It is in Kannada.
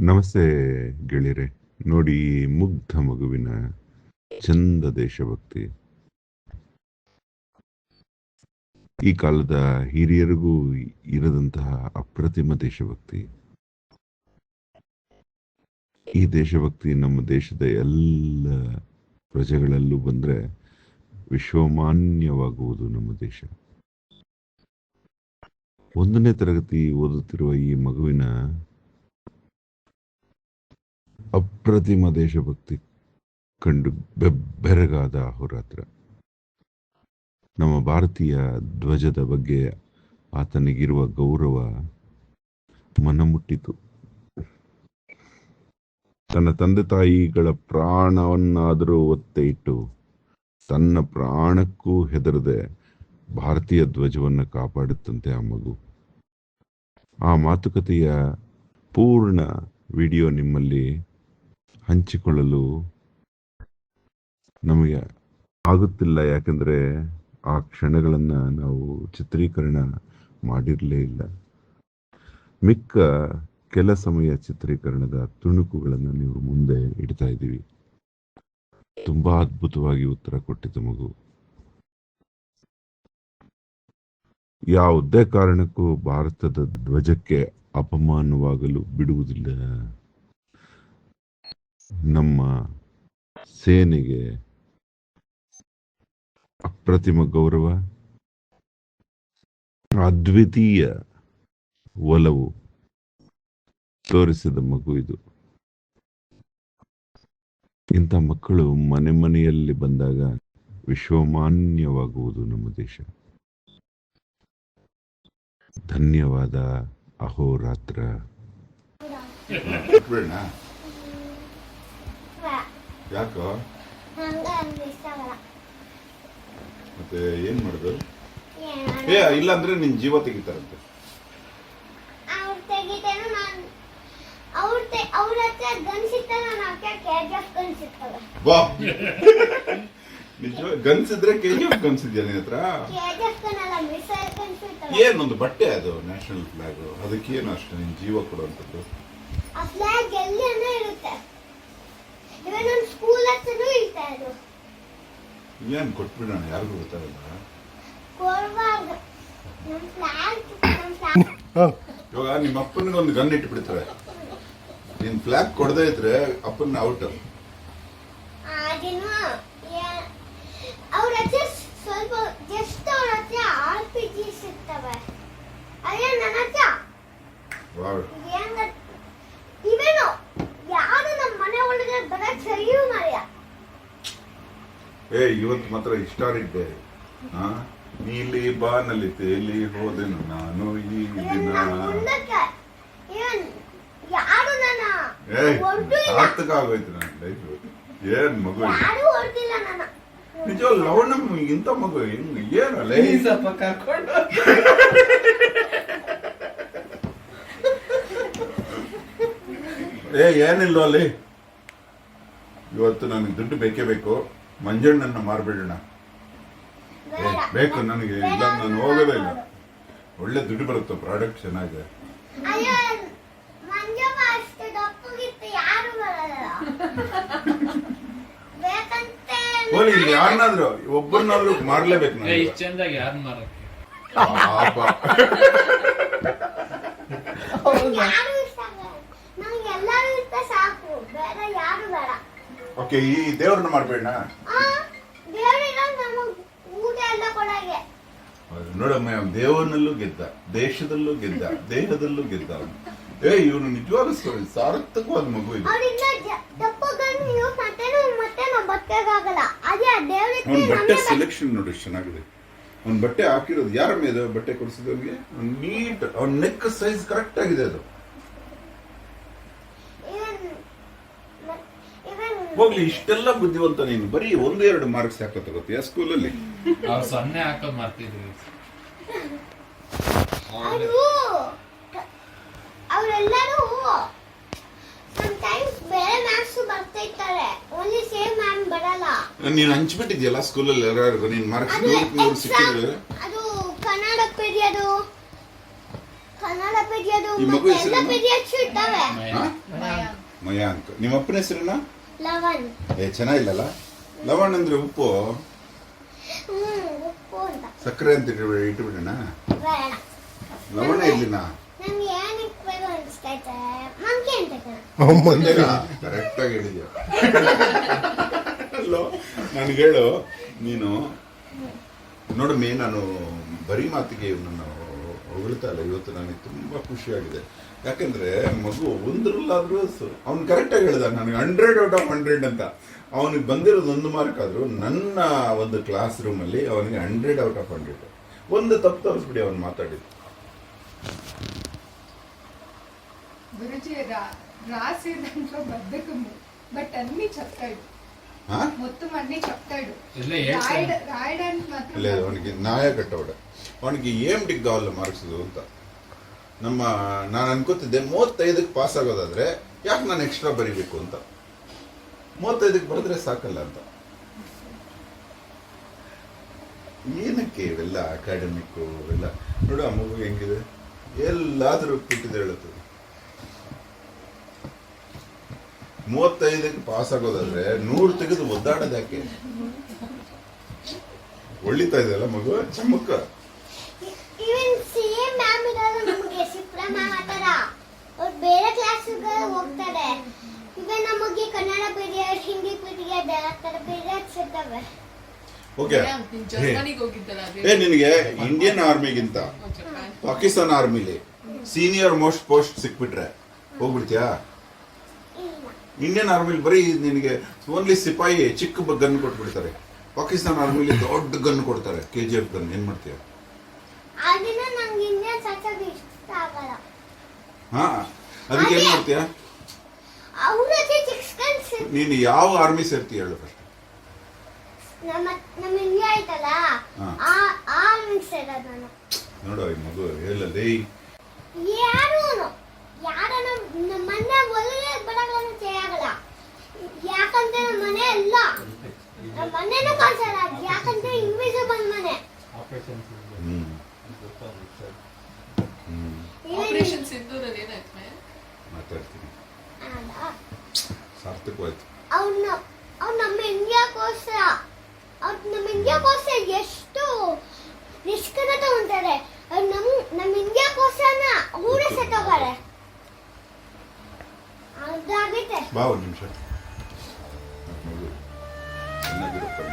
ನಮಸ್ತೆ ಗೆಳೆಯರೆ. ನೋಡಿ, ಮುಗ್ಧ ಮಗುವಿನ ಚಂದ ದೇಶಭಕ್ತಿ. ಈ ಕಾಲದ ಹಿರಿಯರಿಗೂ ಇರದಂತಹ ಅಪ್ರತಿಮ ದೇಶಭಕ್ತಿ. ಈ ದೇಶಭಕ್ತಿ ನಮ್ಮ ದೇಶದ ಎಲ್ಲ ಪ್ರಜೆಗಳಲ್ಲೂ ಬಂದ್ರೆ ವಿಶ್ವಮಾನ್ಯವಾಗುವುದು ನಮ್ಮ ದೇಶ. ಒಂದನೇ ತರಗತಿ ಓದುತ್ತಿರುವ ಈ ಮಗುವಿನ ಅಪ್ರತಿಮ ದೇಶಭಕ್ತಿ ಕಂಡು ಬೆಬ್ಬೆರಗಾದ ಅಹೋರಾತ್ರ ನಮ್ಮ ಭಾರತೀಯ ಧ್ವಜದ ಬಗ್ಗೆ ಆತನಿಗಿರುವ ಗೌರವ ಮನಮುಟ್ಟಿತು. ತನ್ನ ತಂದೆ ತಾಯಿಗಳ ಪ್ರಾಣವನ್ನಾದರೂ ಒತ್ತೆ ಇಟ್ಟು ತನ್ನ ಪ್ರಾಣಕ್ಕೂ ಹೆದರದೆ ಭಾರತೀಯ ಧ್ವಜವನ್ನು ಕಾಪಾಡುತ್ತಂತೆ ಆ ಮಗು. ಆ ಮಾತುಕತೆಯ ಪೂರ್ಣ ವಿಡಿಯೋ ನಿಮ್ಮಲ್ಲಿ ಹಂಚಿಕೊಳ್ಳಲು ನಮಗೆ ಆಗುತ್ತಿಲ್ಲ, ಯಾಕಂದರೆ ಆ ಕ್ಷಣಗಳನ್ನು ನಾವು ಚಿತ್ರೀಕರಣ ಮಾಡಿರಲೇ ಇಲ್ಲ. ಮಿಕ್ಕ ಕೆಲ ಸಮಯ ಚಿತ್ರೀಕರಣದ ತುಣುಕುಗಳನ್ನು ನೀವು ಮುಂದೆ ಇಡ್ತಾ ಇದ್ದೀವಿ. ತುಂಬಾ ಅದ್ಭುತವಾಗಿ ಉತ್ತರ ಕೊಟ್ಟಿತು ಮಗು. ಯಾವುದೇ ಕಾರಣಕ್ಕೂ ಭಾರತದ ಧ್ವಜಕ್ಕೆ ಅಪಮಾನವಾಗಲು ಬಿಡುವುದಿಲ್ಲ. ನಮ್ಮ ಸೇನೆಗೆ ಅಪ್ರತಿಮ ಗೌರವ ಅದ್ವಿತೀಯ ಒಲವು ತೋರಿಸಿದ ಮಗು ಇದು. ಇಂಥ ಮಕ್ಕಳು ಮನೆ ಮನೆಯಲ್ಲಿ ಬಂದಾಗ ವಿಶ್ವಮಾನ್ಯವಾಗುವುದು ನಮ್ಮ ದೇಶ. ಧನ್ಯವಾದ ಅಹೋರಾತ್ರ. ಯಾಕೋ? ಮತ್ತೆ ಏನ್ ಮಾಡುದು? ಏ ಇಲ್ಲ ಅಂದ್ರೆ ನಿನ್ ಜೀವ ತೆಗಿತಾರಂತೆ. ನಿಜ ಗನ್ಸಿದ್ರೆ ಕೆ ಜಿ ಎಫ್ ಗನ್ಸಿದ್ಯಾ ನಿನ್ನ ಹತ್ರ? ಏನೊಂದು ಬಟ್ಟೆ ಅದು ನ್ಯಾಷನಲ್ ಫ್ಲಾಗ್ ಅದಕ್ಕೇನು ಅಷ್ಟು ನಿನ್ ಜೀವ ಕೊಡುವಂಥದ್ದು? ನಮ್ಮ ಸ್ಕೂಲ್ ಹತ್ರನೂ ಏನ್ ಕೊಟ್ಬಿಡೋಣ ಯಾರಿಗೂ ಗೊತ್ತಾಗಲ್ಲ. ಕೊಡ್ಬಾರ್ದು. ಫ್ಲಾಗ್ ನಮ್ಮ ಫ್ಲಾಗ್ ಇವಾಗ ನಿಮ್ಮ ಅಪ್ಪನಿಗೆ ಒಂದು ಗನ್ ಇಟ್ಬಿಡ್ತಾರೆ. ನಿನ್ ಫ್ಲಾಗ್ ಕೊಡದೇ ಇದ್ರೆ ಅಪ್ಪನ ಔಟ್ ಅದನ್ನು ಅವ್ರ ಹತ್ರ ಸ್ವಲ್ಪ ಜಸ್ಟ್ ಅವ್ರ ಹತ್ರ ಆರ್ ಪಿ ಜಿ ಸಿಗ್ತವೆ ಅಯ್ಯೋ ನನ್ನ ಹತ್ರ ಹೆಂಗ ಇವೇನು ಯಾರು ನಮ್ಮ ಮನೆ ಒಳಗೆ ಬರಕ್ ಸರಿಯೂ ಮಾರ್ಯ ಏ ಇವತ್ತು ಮಾತ್ರ ಹಿಸ್ಟಾರಿಕ್ ಡೇ ಹಾ ನೀಲಿ ಬಾನಲ್ಲಿ ತೇಲಿ ಹೋದೆನು ನಾನು ಈ ದಿನ. ಸಾರ್ಥಕ ಆಗೋಯ್ತು ನನ್ನ ಲೈಫ್ ಏನ್ ಮಗು ನಿಜವಾಗ್ಲೂ ಲವಣಂ ಇಂಥ ಮಗು ಹೆಂಗ್ ಏನು ಲೈ. ಸ್ವಲ್ಪ ಕರ್ಕೊಂಡು ಏ ಏನಿಲ್ಲ ಅಲ್ಲಿ ಇವತ್ತು ನನಗೆ ದುಡ್ಡು ಬೇಕೇ ಬೇಕು. ಮಂಜಣ್ಣನ್ನ ಮಾರ್ಬಿಡೋಣ. ಬೇಕು ನನಗೆ ಇಲ್ಲ ನಾನು ಹೋಗೋದೇ ಇಲ್ಲ. ಒಳ್ಳೆ ದುಡ್ಡು ಬರುತ್ತೆ ಪ್ರಾಡಕ್ಟ್ ಚೆನ್ನಾಗಿದೆ ಅಯ್ಯೋ ಮಂಜಮ್ಮ ಅಷ್ಟು ದಪ್ಪಗಿತ್ತು ಯಾರು ಬರಲ್ಲ ಬೇಕಂತೆ. ಹೋಲಿ ಇಲ್ಲಿ ಯಾರನ್ನಾದ್ರೂ ಒಬ್ಬರನ್ನಾದ್ರೂ ಮಾರ್ಲೇಬೇಕು ಇಷ್ಟ್ ಚಂದಾಗಿ ಯಾರು ಮಾರಕ್ಕೆ? ಪಾಪ. ಯಾರು ಇಷ್ಟ ಆಗಲ್ಲ. ನನಗೆ ಎಲ್ಲರೂ ಇಷ್ಟ ಸಾಕು. ಬೇರೆ ಯಾರು ಬೇಡ. ಓಕೆ ಈ ದೇವ್ರನ್ನ ಮಾಡ್ಬೇಡ ನೋಡಮ್ಮ ದೇವನಲ್ಲೂ ಗೆದ್ದ ದೇಶದಲ್ಲೂ ಗೆದ್ದ ದೇಹದಲ್ಲೂ ಗೆದ್ದ. ಏ ಇವನು ನಿಜವಾಗ್ಲೂ ಸ- ಸಾರ್ಥಕವಾದ ಮಗು ಇದು. ಅವ್ನ ಬಟ್ಟೆ ಸೆಲೆಕ್ಷನ್ ನೋಡಿ ಚೆನ್ನಾಗಿದೆ. ಅವ್ನ ಬಟ್ಟೆ ಹಾಕಿರೋದು ಯಾರ ಮೇಲೆ ಬಟ್ಟೆ ಕೊಡಿಸಿದವನಿಗೆ ನೀಟ್ ಅವ್ನ ನೆಕ್ ಸೈಜ್ ಕರೆಕ್ಟ್ ಆಗಿದೆ ಅದು ಇವನ್ ಇವನ್ ಹೋಗ್ಲಿ ಇಷ್ಟೆಲ್ಲ ಬುದ್ಧಿವಂತ ನೀನು. ಬರೀ ಒಂದೆರಡು ಮಾರ್ಕ್ಸ್ ಯಾಕೆ ತಗೋತೀಯ ಸ್ಕೂಲಲ್ಲಿ ಅವ್ರು ಸೊನ್ನೆ ಹಾಕೋದ್ ಮಾಡ್ತಿದ್ರು ಅದು ಅವರೆಲ್ಲರೂ ಟೈಮ್ಸ್ ಬೇರೆ ಮ್ಯಾಥ್ಸ್ ಬರ್ತಾ ಇರ್ತಾರೆ. ಓನ್ಲಿ ಸೇಮ್ ಮ್ಯಾಮ್ ಬರಲ್ಲ. ನೀನು ಹಂಚ್ಬಿಟ್ಟಿದ್ಯಲ್ಲ ಸ್ಕೂಲಲ್ಲಿ ಎಲ್ಲರಿಗೂ ನೀನು ಮಾರ್ಕ್ಸ್ ಅದು ನೂರಕ್ಕೆ ನೂರು ಎಕ್ಸಾಮ್ ಸಿಕ್ಕಿದ್ರೆ? ಅದು ಕನ್ನಡ ಪೀರಿಯದು ಕನ್ನಡ ಪೀರಿಯದು ಈ ಮಗು ಮತ್ತೆ ಎಲ್ಲ ಹೆಸರೇನು? ಪೀರಿಯಡ್ಸ್ ಇರ್ತವೆ ಹಾ? ಮೈ ಮಯಾಂಕ್. ನಿಮ್ಮ ಅಪ್ಪನ ಹೆಸರೇನ? ಲವನ್ ಏ ಚೆನ್ನಾಗಿಲ್ಲಲ್ಲ? ಲವಣ್ ಅಂದ್ರೆ ಉಪ್ಪು? ಹ್ಮ್ ಉಪ್ಪು ಅಂತ. ಸಕ್ಕರೆ ಅಂತ ಇಟ್ಬಿಡ ಇಟ್ಬಿಡೋಣ? ಬೇಡ. ಲವಣ ಇರ್ಲಿನ ನಂಗೆ ಏನ್ ಇಕ್ಬೇಕು ಅನ್ಸ್ತೈತೆ ಮಂಕಿ ಅಂತ ಕಣ ಕರೆಕ್ಟ್ ಆಗಿ ಹೇಳಿದ್ಯ? ನನ್ಗೆ ಹೇಳು ನೀನು ನೋಡಮ್ಮಿ ನಾನು ಬರೀ ಮಾತಿಗೆ ಇವನನ್ನು ಹೊಗಳ್ತಾ ಇಲ್ಲ ಇವತ್ತು ನನಗೆ ತುಂಬಾ ಖುಷಿಯಾಗಿದೆ ಯಾಕಂದ್ರೆ ಮಗು ಒಂದ್ರಲ್ಲಾದ್ರೂ ಅವ್ನು ಕರೆಕ್ಟಾಗಿ ಹೇಳ್ದ ನನಗೆ ಹಂಡ್ರೆಡ್ ಔಟ್ ಆಫ್ ಹಂಡ್ರೆಡ್ ಅಂತ ಅವನಿಗೆ ಬಂದಿರೋದು ಒಂದು ಮಾರ್ಕ್ ಆದ್ರೂ ನನ್ನ ಒಂದು ಕ್ಲಾಸ್ ರೂಮಲ್ಲಿ ಅವನಿಗೆ ಹಂಡ್ರೆಡ್ ಔಟ್ ಆಫ್ ಹಂಡ್ರೆಡ್ ಒಂದು ತಪ್ಪು ತೋರಿಸ್ಬಿಡಿ ಅವನು ಮಾತಾಡಿದ್ದು గురుజీ రా రాసే దాంట్లో బద్దకము బట్ అన్ని చెప్తాడు ಹಾ మొత్తం అన్ని చెప్తాడు ಇಲ್ಲ ಹೇಳ್ತಾನೆ రాయడ రాయడానికి మాత్రం లేదు ಅವನಿಗೆ ನ್ಯಾಯ ಕಟ್ಟವಡ ಅವನಿಗೆ ಏಮ್ ಡಿಗ್ ಕಾವಲ್ಲ ಮಾರ್ಕ್ಸ್ ಅಂತ ನಮ್ಮ ನಾನು ಅನ್ಕೋತಿದ್ದೆ ಮೂವತ್ತೈದಕ್ಕೆ ಪಾಸ್ ಆಗೋದಾದ್ರೆ ಯಾಕೆ ನಾನು ಎಕ್ಸ್ಟ್ರಾ ಬರಿಬೇಕು ಅಂತ ಮೂವತ್ತೈದಕ್ಕೆ ಬರೆದ್ರೆ ಸಾಕಲ್ಲ ಅಂತ ಏನಕ್ಕೆ ಇವೆಲ್ಲ ಅಕಾಡೆಮಿಕ್ ಇವೆಲ್ಲ ನೋಡು ಆ ಮಗು ಹೆಂಗಿದೆ ಎಲ್ಲಾದರೂ ಪುಟ್ಟಿದೆ ಹೇಳುತ್ತದೆ ಮೂವತ್ತೈದಕ್ಕೆ ಪಾಸ್ ಆಗೋದಾದ್ರೆ ನೂರು ತೆಗೆದು ಒದ್ದಾಡೋದು ಯಾಕೆ? ಒಳ್ಳಿತಾ ಇದೆಯಲ್ಲ ಮಗು? ಚಮಕ್ಕ. ಇವನ್ ಸೇಮ್ ಮ್ಯಾಮ್ ಇರೋದು ನಮಗೆ ಸಿಪ್ರ ಮ್ಯಾಮ್ ಆ ಥರ. ಅವ್ರು ಬೇರೆ ಕ್ಲಾಸ್ಗೆ ಹೋಗ್ತಾರೆ. ಇವನ್ ನಮಗೆ ಕನ್ನಡ ಪೀರಿಯಡ್ ಹಿಂದಿ ಪೀರಿಯಡ್ ಆ ಥರ ಪೀರಿಯಡ್ಸ್ ಇರ್ತವೆ ಓಕೆ ಜರ್ಮನಿಗೆ ಹೋಗಿದ್ದಲ್ಲ ಏ ನಿನಗೆ ಇಂಡಿಯನ್ ಆರ್ಮಿಗಿಂತ ಪಾಕಿಸ್ತಾನ ಆರ್ಮಿಲಿ ಸೀನಿಯರ್ ಮೋಸ್ಟ್ ಪೋಸ್ಟ್ ಸಿಕ್ಬಿಟ್ರೆ ಹೋಗ್ಬಿಡ್ತೀಯಾ? ಇಂಡಿಯನ್ ಆರ್ಮಿಲಿ ಬರೀ ನಿನಗೆ ಓನ್ಲಿ ಸಿಪಾಯಿ ಚಿಕ್ಕ ಗನ್ ಕೊಟ್ಬಿಡ್ತಾರೆ. ಪಾಕಿಸ್ತಾನ ಆರ್ಮಿಲಿ ದೊಡ್ಡ ಗನ್ ಕೊಡ್ತಾರೆ ಕೆ ಜಿ ಎಫ್ ಗನ್ ಏನು ಮಾಡ್ತೀಯ? ಹಾ ಅದಕ್ಕೆ ಏನು ಮಾಡ್ತೀಯ? ನೀನು ಯಾವ ಆರ್ಮಿ ಸೇರ್ತೀಯ ಹೇಳು ಫಸ್ಟ್ ನೋಡು ಈ ಮಗು ಹೇಳಲ್ಲೇ ಯಾರು ಮಾತಾಡ್ತೀನಿ ಇರ್ತೀನಿ ಸಾರ್ಥಕವಾಯ್ತು ಅವ್ನ ಅವ್ರು ನಮ್ಮ ಇಂಡಿಯಾಗೋಸ್ಕರ ಅವ್ರು ನಮ್ಮ ಇಂಡಿಯಾಗೋಸ್ಕರ ಎಷ್ಟು ರಿಸ್ಕ್ ಅನ್ನ ತಗೊಂತಾರೆ. ಅವ್ರು ನಮ್ ನಮ್ಮ ಇಂಡಿಯಾಗೋಸ್ಕರನ ಅವರೇ ಸತ್ತೋಗಾರೆ ಅದಾಗೈತೆ ಬಾ ಒಂದು ನಿಮಿಷ. ಚೆನ್ನಾಗಿರುತ್ತೆ